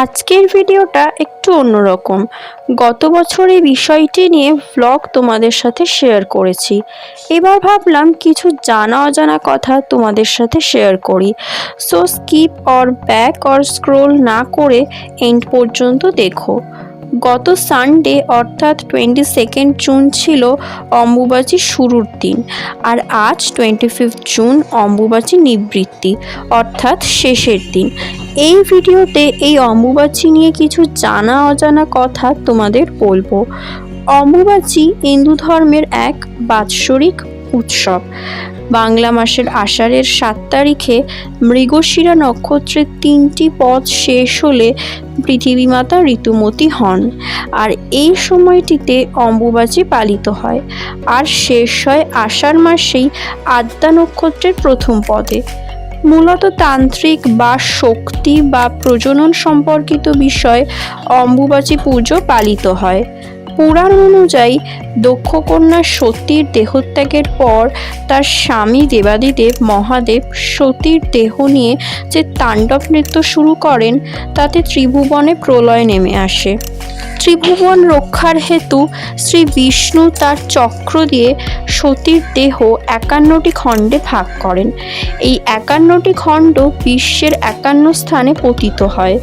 আজকের ভিডিওটা একটু অন্যরকম। গত বছর এই বিষয়টি নিয়ে ভ্লগ তোমাদের সাথে শেয়ার করেছি। এবার ভাবলাম কিছু জানা অজানা কথা তোমাদের সাথে শেয়ার করি। So skip or back or scroll না করে এন্ড পর্যন্ত দেখো। গত সানডে অর্থাৎ টোয়েন্টি সেকেন্ড জুন ছিল অম্বুবাচী শুরুর দিন আর আজ টোয়েন্টি ফিফথ জুন অম্বুবাচী নিবৃত্তি, অর্থাৎ শেষের দিন। এই ভিডিওতে এই অম্বুবাচী নিয়ে কিছু জানা অজানা কথা তোমাদের বলব। অম্বুবাচী হিন্দু ধর্মের এক বাৎসরিক উৎসব। বাংলা মাসের আষাঢ়ের সাত তারিখে মৃগশিরা নক্ষত্রের তিনটি পথ শেষ হলে পৃথিবীমাতা ঋতুমতি হন আর এই সময়টিতে অম্বুবাচী পালিত হয় আর শেষ হয় আষাঢ় মাসেই আদ্যা নক্ষত্রের প্রথম পদে। মূলত তান্ত্রিক বা শক্তি বা প্রজনন সম্পর্কিত বিষয় অম্বুবাচী পুজো পালিত হয়। পুরাণ অনুযায়ী দক্ষকন্যা সতীর দেহত্যাগের পর তার স্বামী দেবাদিদেব মহাদেব সতীর দেহ নিয়ে যে তাণ্ডব নৃত্য শুরু করেন, তাতে ত্রিভুবনে প্রলয় নেমে আসে। ত্রিভুবন রক্ষার হেতু শ্রী বিষ্ণু তার চক্র দিয়ে সতীর দেহ একান্নটি খণ্ডে ভাগ করেন। এই একান্নটি খণ্ড বিশ্বের একান্ন স্থানে পতিত হয়।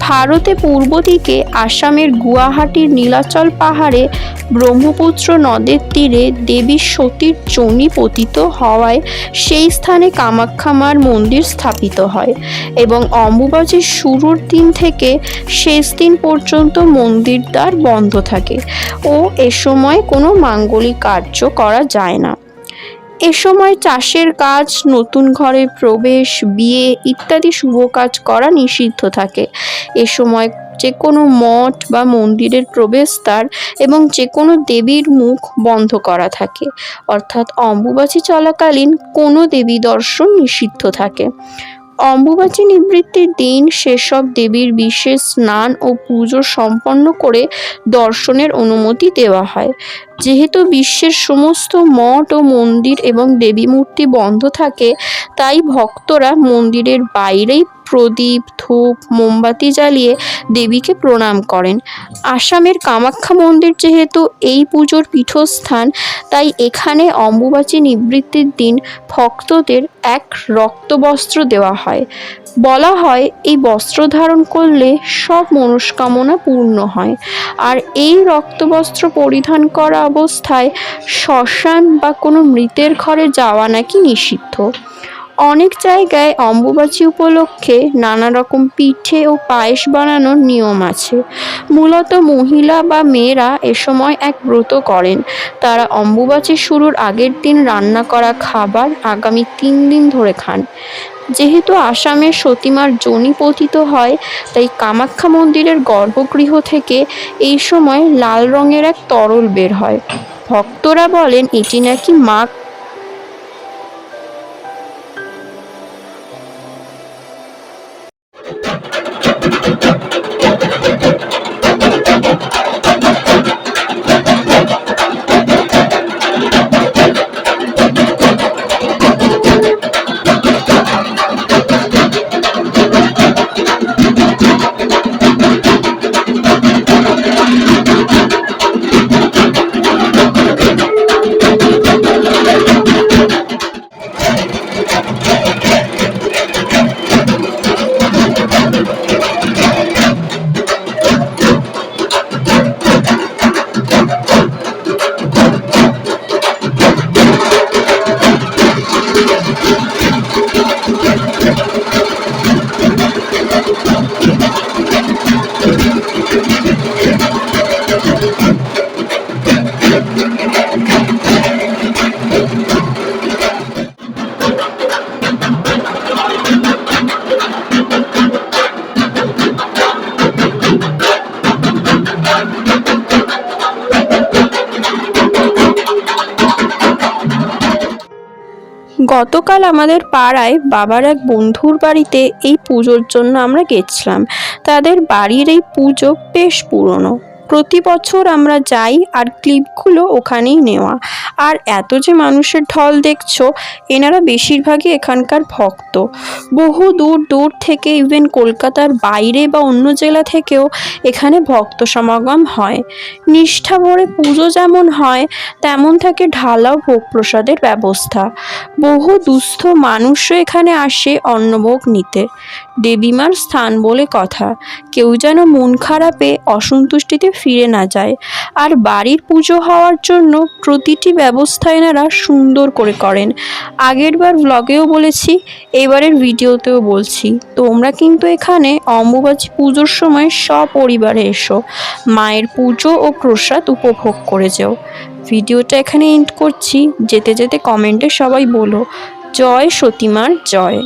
ভারতে পূর্ব দিকে আসামের গুয়াহাটির নীলাচল পাহাড়ে ব্রহ্মপুত্র নদের তীরে দেবী সতীর চণ্ডী পতিত হওয়ায় সেই স্থানে কামাখ্যামার মন্দির স্থাপিত হয় এবং অম্বুবাচীর শুরুর দিন থেকে শেষ দিন পর্যন্ত মন্দির দ্বার বন্ধ থাকে ও এ সময় কোনো মাঙ্গলিক কার্য করা যায় না। এ সময় চাষের কাজ, নতুন ঘরে প্রবেশ, বিয়ে ইত্যাদি শুভ কাজ করা নিষিদ্ধ থাকে। এ সময় যে কোনো মঠ বা মন্দিরের প্রবেশদ্বার এবং যে কোনো দেবীর মুখ বন্ধ করা থাকে। অর্থাৎ অম্বুবাচী চলাকালীন কোনো দেবী দর্শন নিষিদ্ধ থাকে। অম্বুবাচী নিবৃত্তির দিন সেসব দেবীর বিশেষ স্নান ও পুজো সম্পন্ন করে দর্শনের অনুমতি দেওয়া হয়। যেহেতু বিশ্বের সমস্ত মঠ ও মন্দির এবং দেবী মূর্তি বন্ধ থাকে, তাই ভক্তরা মন্দিরের বাইরেই প্রদীপ, ধূপ, মোমবাতি জ্বালিয়ে দেবীকে প্রণাম করেন। আসামের কামাখ্যা মন্দির যেহেতু এই পুজোর পীঠস্থান, তাই এখানে অম্বুবাচী নিবৃত্তির দিন ভক্তদের এক রক্তবস্ত্র দেওয়া হয়। বলা হয়, এই বস্ত্র ধারণ করলে সব মনস্কামনা পূর্ণ হয়। আর এই রক্তবস্ত্র পরিধান করা অবস্থায় শ্মশান বা কোনো মৃতের ঘরে যাওয়া নাকি নিষিদ্ধ। অনেক জায়গায় অম্বুবাচী উপলক্ষে নানা রকম পিঠে ও পায়েস বানানোর নিয়ম আছে। মূলত মহিলা বা মেয়েরা এ সময় এক ব্রত করেন। তারা অম্বুবাচী শুরুর আগের দিন রান্না করা খাবার আগামী তিন দিন ধরে খান। যেহেতু আসামে সতীমার জনি পতিত হয়, তাই কামাখ্যা মন্দিরের গর্ভগৃহ থেকে এই সময় লাল রঙের এক তরল বের হয়। ভক্তরা বলেন, এটি নাকি মা গতকাল আমাদের পাড়ায় বাবার এক বন্ধুর বাড়িতে এই পুজোর জন্য আমরা গেছিলাম। তাদের বাড়ির এই পুজো বেশ পুরনো। প্রতি বছর আমরা যাই আর ক্লিপগুলো ওখানেই নেওয়া। আর এত যে মানুষের ঢল দেখছ, এনারা বেশিরভাগই এখানকার ভক্ত। বহু দূর দূর থেকে ইভেন কলকাতার বাইরে বা অন্য জেলা থেকেও এখানে ভক্ত সমাগম হয়। নিষ্ঠা ভরে পুজো যেমন হয়, তেমন থাকে ঢালাও ভোগ প্রসাদের ব্যবস্থা। বহু দুস্থ মানুষও এখানে আসে অন্নভোগ নিতে। দেবীমার স্থান বলে কথা। কেউ যেন মন খারাপে অসন্তুষ্টিতে ফিরে না যায়। আর বাড়ির পুজো হওয়ার জন্য প্রতিটি ব্যবস্থা এনারা সুন্দর করে করেন। আগেরবার ব্লগেও বলেছি, এবারের ভিডিওতেও বলছি। তোমরা কিন্তু এখানে অম্বুবাচী পুজোর সময় সপরিবারে এসো। মায়ের পুজো ও প্রসাদ উপভোগ করে যেও। ভিডিওটা এখানে এন্ড করছি। যেতে যেতে কমেন্টে সবাই বলো, জয় সতীমার জয়।